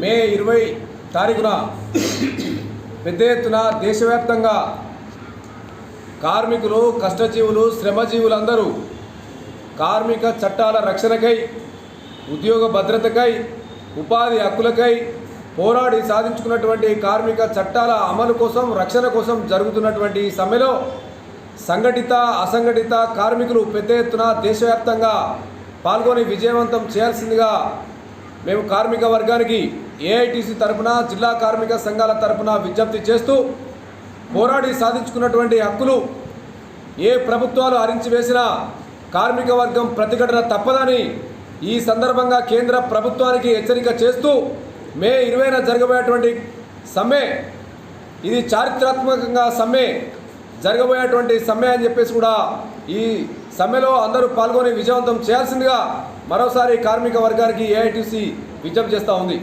మే ఇరవై తారీఖున పెద్ద ఎత్తున దేశవ్యాప్తంగా కార్మికులు కష్టజీవులు శ్రమజీవులందరూ కార్మిక చట్టాల రక్షణకై ఉద్యోగ భద్రతకై ఉపాధి హక్కులకై పోరాడి సాధించుకున్నటువంటి కార్మిక చట్టాల అమలు కోసం రక్షణ కోసం జరుగుతున్నటువంటి ఈ సమ్మెలో సంఘటిత అసంఘటిత కార్మికులు పెద్ద ఎత్తున దేశవ్యాప్తంగా పాల్గొని విజయవంతం చేయాల్సిందిగా మేము కార్మిక వర్గానికి ఏఐటీసీ తరపున జిల్లా కార్మిక సంఘాల తరపున విజ్ఞప్తి చేస్తూ పోరాడి సాధించుకున్నటువంటి హక్కులు ఏ ప్రభుత్వాలు అరించి వేసినా కార్మిక వర్గం ప్రతిఘటన తప్పదని ఈ సందర్భంగా కేంద్ర ప్రభుత్వానికి హెచ్చరిక చేస్తూ మే ఇరవైన జరగబోయేటువంటి సమ్మె ఇది చారిత్రాత్మకంగా సమ్మె జరగబోయేటువంటి సమ్మె అని చెప్పేసి కూడా ఈ సమ్మెలో అందరూ పాల్గొని విజయవంతం చేయాల్సిందిగా మరోసారి కార్మిక వర్గానికి ఏఐటీసీ విజ్ఞప్తి చేస్తూ ఉంది.